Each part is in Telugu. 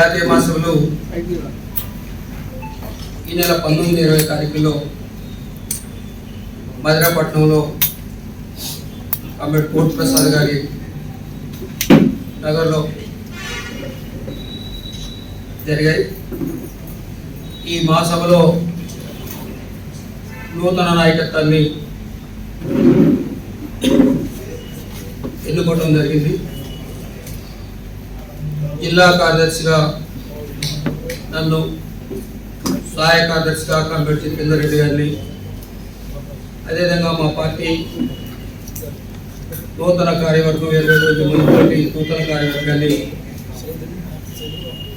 జాతీయ మహాసభలు ఈ నెల పంతొమ్మిది ఇరవై తారీఖులో మధురాపట్నంలో అంబేడ్ కోట్ ప్రసాద్ గారి నగర్లో జరిగాయి. ఈ మహాసభలో నూతన నాయకత్వాన్ని ఎన్నుకోవడం జరిగింది. జిల్లా కార్యదర్శిగా నన్ను సహాయ కార్యదర్శిగా కంపెట్ జితేందర్ రెడ్డి గారిని అదేవిధంగా మా పార్టీ నూతన కార్యవర్గం ఏర్పడిన మున్సిపాలిటీ నూతన కార్యవర్గాన్ని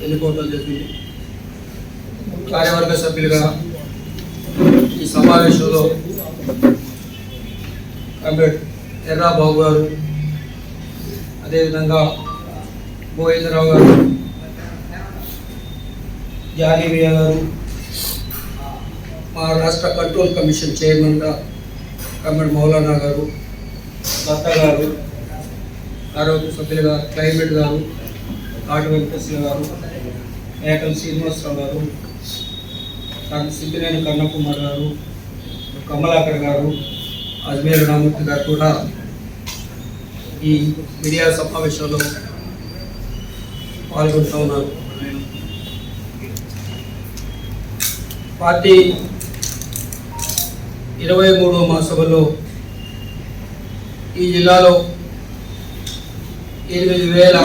ఎన్నుకోవడం జరిగింది. కార్యవర్గ సభ్యులుగా ఈ సమావేశంలో కంబెడ్ ఎర్రా బాబు గారు అదేవిధంగా గోవిందరావు గారు జానీవియ గారు మా రాష్ట్ర కంట్రోల్ కమిషన్ చైర్మన్గా కమ్మడి మౌలానా గారు దత్త గారు ఆరోగ్య సభ్యులుగా క్లైమేట్ గారు కాటు వెంకటేశ్వర గారు ఏకల్ శ్రీనివాసరావు గారు సిద్ధినేని కన్నకుమార్ గారు కమలాకర్ గారు అజ్మీర్ రామూర్తి గారు కూడా ఈ మీడియా సమావేశంలో పాల్గొంటూ ఉన్నారు పార్టీ ఇరవై మూడవ మహాసభలో ఈ జిల్లాలో ఎనిమిది వేల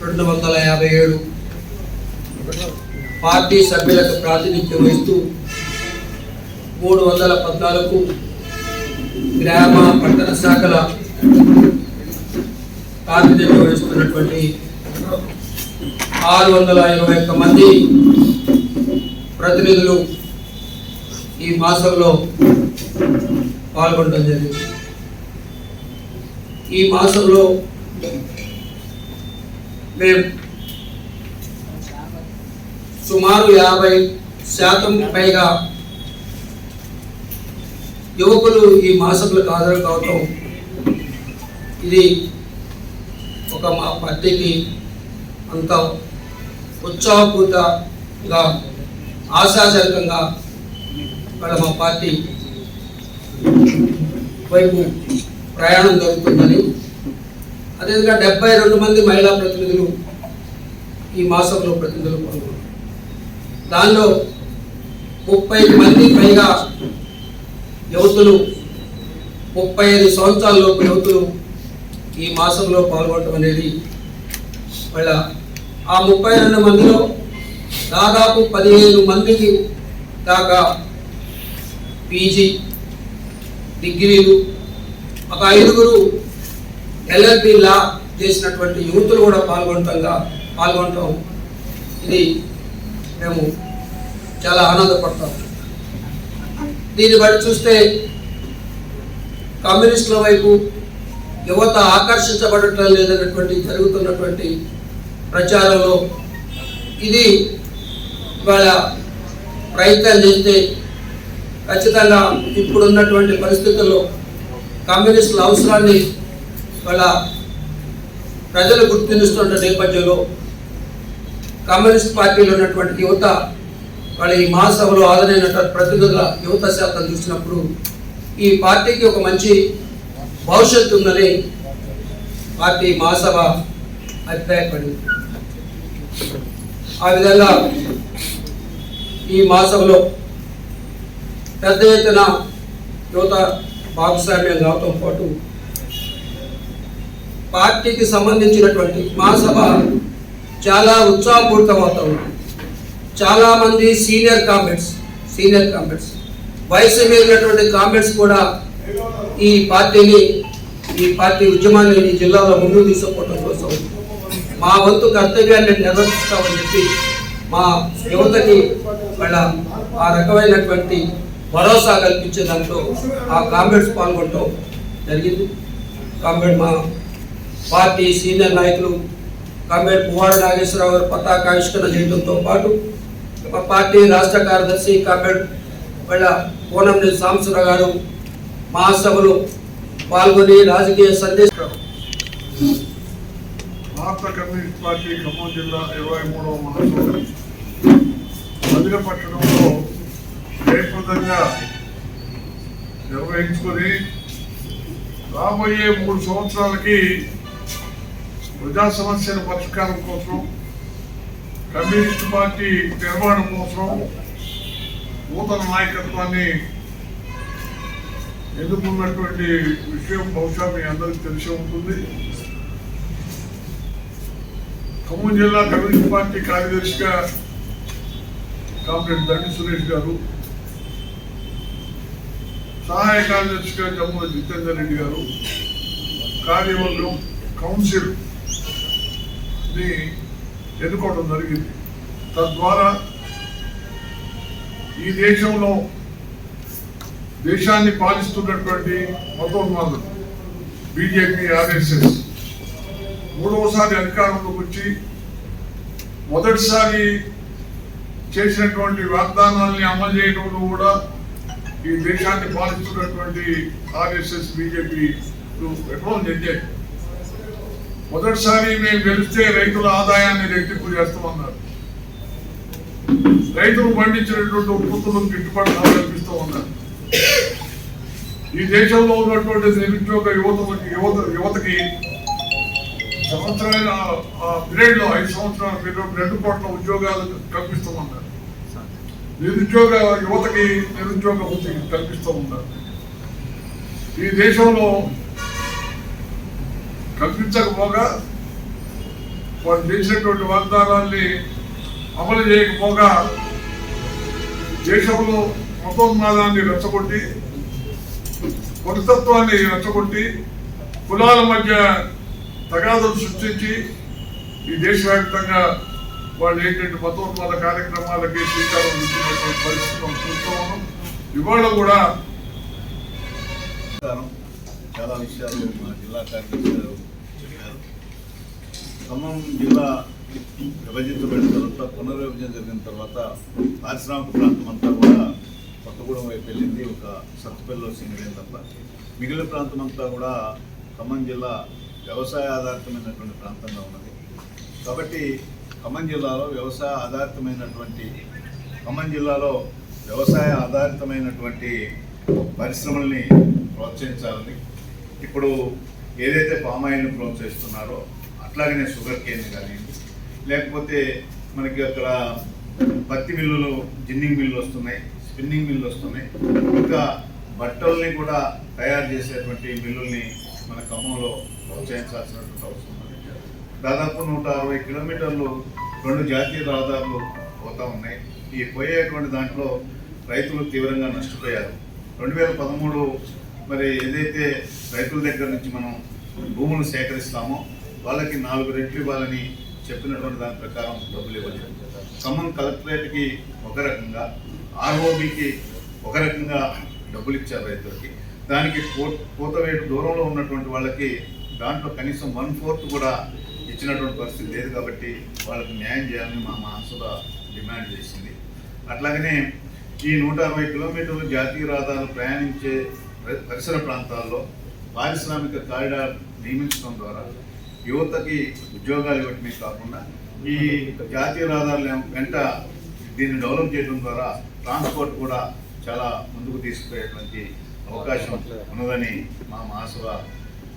రెండు వందల యాభై ఏడు పార్టీ సభ్యులకు ప్రాతినిధ్యం వహిస్తూ మూడు వందల పద్నాలుగు గ్రామ పట్టణ శాఖల ప్రాతినిధ్యం వహిస్తున్నటువంటి ఆరు వందల ఇరవై ఒక్క మంది ప్రతినిధులు ఈ మాసంలో పాల్గొనడం జరిగింది. ఈ మాసంలో మేము సుమారు యాభై శాతం పైగా యువకులు ఈ మాసంలకు హాజరు కావటం ఇది ఒక మా పార్టీకి అంత ఉత్సాహపూరితంగా ఆశాజనకంగా వాళ్ళ మా పార్టీ వైపు ప్రయాణం జరుగుతుందని. అదేవిధంగా డెబ్బై రెండు మంది మహిళా ప్రతినిధులు ఈ మాసంలో ప్రతినిధులు పాల్గొన్నారు దానిలో ముప్పై మంది పైగా యువతులు ముప్పై ఐదు సంవత్సరాల లోపు యువతులు ఈ మాసంలో పాల్గొనడం అనేది వాళ్ళ ఆ ముప్పై రెండు మందిలో దాదాపు పదిహేను మందికి దాకా పీజీ డిగ్రీలు ఒక ఐదుగురు ఎల్ఎల్బి లా చేసినటువంటి యువతులు కూడా పాల్గొనటంగా పాల్గొనటం ఇది మేము చాలా ఆనందపడతాం. దీన్ని బట్టి చూస్తే కమ్యూనిస్టుల వైపు యువత ఆకర్షించబడటం లేదన్నటువంటి జరుగుతున్నటువంటి ప్రచారంలో. ఇది ఇవాళ ప్రయత్నాలు చేస్తే ఖచ్చితంగా ఇప్పుడున్నటువంటి పరిస్థితుల్లో కమ్యూనిస్టుల అవసరాన్ని వాళ్ళ ప్రజలు గుర్తిస్తున్న నేపథ్యంలో కమ్యూనిస్ట్ పార్టీలో ఉన్నటువంటి యువత వాళ్ళ ఈ మహాసభలో హాజరైనటువంటి ప్రతినిధుల యువత శాతం చూసినప్పుడు ఈ పార్టీకి ఒక మంచి భవిష్యత్తు ఉందని పార్టీ మహాసభ అభిప్రాయపడింది. ఆ విధంగా ఈ మాసంలో పెద్ద ఎత్తున యువత భాగస్వామ్యం కావటం పాటు పార్టీకి సంబంధించినటువంటి మహాసభ చాలా ఉత్సాహపూరితం అవుతా ఉంది చాలా మంది సీనియర్ కామెంట్స్ సీనియర్ కామెంట్స్ వయసు మీరినటువంటి కామెంట్స్ కూడా ఈ పార్టీని ఈ పార్టీ ఉద్యమాన్ని ఈ జిల్లాలో ముందుకు తీసుకుపోవటం మా వంతు కర్తవ్యాన్ని నిర్వర్తిస్తామని చెప్పి మా యువతకి వాళ్ళ ఆ రకమైనటువంటి భరోసా కల్పించే దాంట్లో ఆ కామ్రేడ్స్ పాల్గొనడం జరిగింది. కామ్రేడ్ మా పార్టీ సీనియర్ నాయకులు కామ్రేడ్ పువ్వాడ నాగేశ్వరరావు గారు పతాక ఆవిష్కరణ చేయడంతో పాటు మా పార్టీ రాష్ట్ర కార్యదర్శి కామ్రేడ్ వాళ్ళ కోనంనేని సాంబశివరావు గారు మహాసభలో పాల్గొని రాజకీయ సందేశం భారత కమ్యూనిస్ట్ పార్టీ ఖమ్మం జిల్లా ఇరవై మూడవ మహాసభ మదిర పట్టణంలో జయప్రదంగా నిర్వహించుకొని రాబోయే మూడు సంవత్సరాలకి ప్రజా సమస్యల పరిష్కారం కోసం కమ్యూనిస్ట్ పార్టీ నిర్మాణం కోసం నూతన నాయకత్వాన్ని ఎదుర్కొన్నటువంటి విషయం బహుశా మీ అందరికీ తెలిసే ఉంటుంది. ఖమ్మం జిల్లా కమ్యూనిస్ట్ పార్టీ కార్యదర్శిగా కామ్రేడ్ దండి సురేష్ గారు సహాయ కార్యదర్శిగా జమ్ముల జితేందర్ రెడ్డి గారు కార్యవర్గం కౌన్సిల్ని ఎన్నుకోవడం జరిగింది. తద్వారా ఈ దేశంలో దేశాన్ని పాలిస్తున్నటువంటి మతోన్మాదులు బీజేపీ ఆర్ఎస్ఎస్ మూడవసారి అధికారంలోకి వచ్చి మొదటిసారి చేసినటువంటి వాగ్దానాల్ని అమలు చేయడంలో కూడా ఈ దేశాన్ని పాలిస్తున్నటువంటి ఆర్ఎస్ఎస్ బీజేపీ ఎట్లా చెందాయి మొదటిసారి మేము గెలిస్తే రైతుల ఆదాయాన్ని రెట్టింపు చేస్తామన్నారు. రైతులు పండించినటువంటి ఉత్పత్తులకు గిట్టుబాటు కల్పిస్తూ ఉన్నారు. ఈ దేశంలో ఉన్నటువంటి నిరుద్యోగ యువత యువత యువతకి సంవత్సరాల పీరియడ్లో ఐదు సంవత్సరాల పీరియడ్ రెండు కోట్ల ఉద్యోగాలు కల్పిస్తూ ఉన్నారు నిరుద్యోగ యువతకి నిరుద్యోగ వృత్తి కల్పిస్తూ ఉన్నారు ఈ దేశంలో కల్పించకపోగా వారు చేసినటువంటి వాగ్దానాల్ని అమలు చేయకపోగా దేశంలో మతోన్మాదాన్ని రెచ్చగొట్టి కొరతత్వాన్ని రెచ్చగొట్టి కులాల మధ్య తగాదులు సృష్టించి ఈ దేశవ్యాప్తంగా వాళ్ళు ఏంటంటే మతోన్మాద కార్యక్రమాలకి శ్రీకారం చుట్టినటువంటి పరిస్థితి మనం చూస్తూ ఉన్నాం. ఇవాళ కూడా చాలా విషయాలు మా జిల్లా కార్యదర్శి గారు చెప్పారు. ఖమ్మం జిల్లా విభజించబడిన తర్వాత పునర్విభజన జరిగిన తర్వాత పారిశ్రామిక ప్రాంతం అంతా కూడా కొత్తగూడెం వైపు వెళ్ళింది. ఒక సత్తుపల్లిలో సింగరేం తప్ప. మిగిలిన ప్రాంతం అంతా కూడా ఖమ్మం జిల్లా వ్యవసాయ ఆధారితమైనటువంటి ప్రాంతంగా ఉన్నది. కాబట్టి ఖమ్మం జిల్లాలో వ్యవసాయ ఆధారితమైనటువంటి ఖమ్మం జిల్లాలో వ్యవసాయ ఆధారితమైనటువంటి పరిశ్రమల్ని ప్రోత్సహించాలని ఇప్పుడు ఏదైతే పామాయిల్ని ప్రోత్సహిస్తున్నారో అట్లాగనే షుగర్ కేన్ కానివ్వండి లేకపోతే మనకి అక్కడ పత్తి మిల్లులు జిన్నింగ్ మిల్లు వస్తున్నాయి స్పిన్నింగ్ మిల్లు వస్తున్నాయి. ఇంకా బట్టల్ని కూడా తయారు చేసేటువంటి మిల్లుల్ని మన ఖమ్మంలో ప్రోత్సహించాల్సినటువంటి అవసరం ఉంది. దాదాపు నూట అరవై కిలోమీటర్లు రెండు జాతీయ రహదారులు పోతా ఉన్నాయి. ఈ పోయేటువంటి దాంట్లో రైతులు తీవ్రంగా నష్టపోయారు. రెండు వేల పదమూడు మరి ఏదైతే రైతుల దగ్గర నుంచి మనం భూములు సేకరిస్తామో వాళ్ళకి నాలుగు రెట్లు ఇవ్వాలని చెప్పినటువంటి దాని ప్రకారం డబ్బులు ఇవ్వలేదు. ఖమ్మం కలెక్టరేట్కి ఒక రకంగా ఆర్ఓబికి ఒక రకంగా డబ్బులు ఇచ్చారు రైతులకి. దానికి కో- కోతవేటు దూరంలో ఉన్నటువంటి వాళ్ళకి దాంట్లో కనీసం వన్ ఫోర్త్ కూడా ఇచ్చినటువంటి పరిస్థితి లేదు కాబట్టి వాళ్ళకి న్యాయం చేయాలని మా మనసులో డిమాండ్ చేసింది. అట్లాగనే ఈ నూట అరవై కిలోమీటర్లు జాతీయ రహదారులు ప్రయాణించే పరిసర ప్రాంతాల్లో పారిశ్రామిక కారిడార్ నియమించడం ద్వారా యువతకి ఉద్యోగాలు ఇవ్వటమే కాకుండా ఈ జాతీయ రహదారుల వెంట దీన్ని డెవలప్ చేయడం ద్వారా ట్రాన్స్పోర్ట్ కూడా చాలా ముందుకు తీసుకుపోయేటువంటి అవకాశం ఉన్నదని మా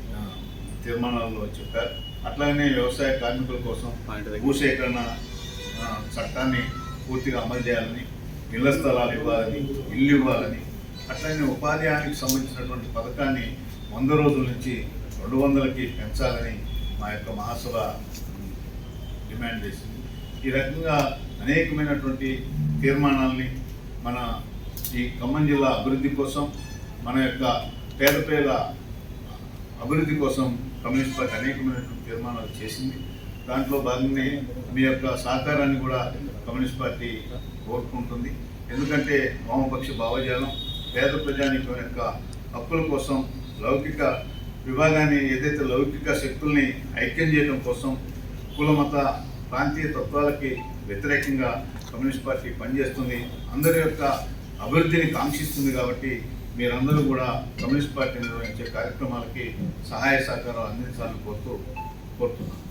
ఆ, తీర్మానాల్లో చెప్పారు. అట్లాగనే వ్యవసాయ కార్మికుల కోసం భూసేకరణ చట్టాన్ని పూర్తిగా అమలు చేయాలని ఇళ్ళ స్థలాలు ఇవ్వాలని ఇల్లు ఇవ్వాలని అట్లనే ఉపాధి హామీకి సంబంధించినటువంటి పథకాన్ని వంద రోజుల నుంచి రెండు వందలకి పెంచాలని మా యొక్క మహాసభ డిమాండ్ చేసింది. ఈ రకంగా అనేకమైనటువంటి తీర్మానాల్ని మన ఈ ఖమ్మం జిల్లా అభివృద్ధి కోసం మన యొక్క పేద పేద అభివృద్ధి కోసం కమ్యూనిస్ట్ పార్టీ అనేకమైనటువంటి తీర్మానాలు చేసింది. దాంట్లో భాగంగానే మీ యొక్క సహకారాన్ని కూడా కమ్యూనిస్ట్ పార్టీ కోరుకుంటుంది. ఎందుకంటే వామపక్ష భావజాలం పేద ప్రజానికం యొక్క హక్కుల కోసం లౌకిక విభాగాన్ని ఏదైతే లౌకిక శక్తుల్ని ఐక్యం చేయడం కోసం కులమత ప్రాంతీయ తత్వాలకి వ్యతిరేకంగా కమ్యూనిస్ట్ పార్టీ పనిచేస్తుంది. అందరి యొక్క అభివృద్ధిని కాంక్షిస్తుంది కాబట్టి మీరందరూ కూడా కమ్యూనిస్ట్ పార్టీ నిర్వహించే కార్యక్రమాలకి సహాయ సహకారం అందించాలని కోరుతూ కోరుతున్నాను.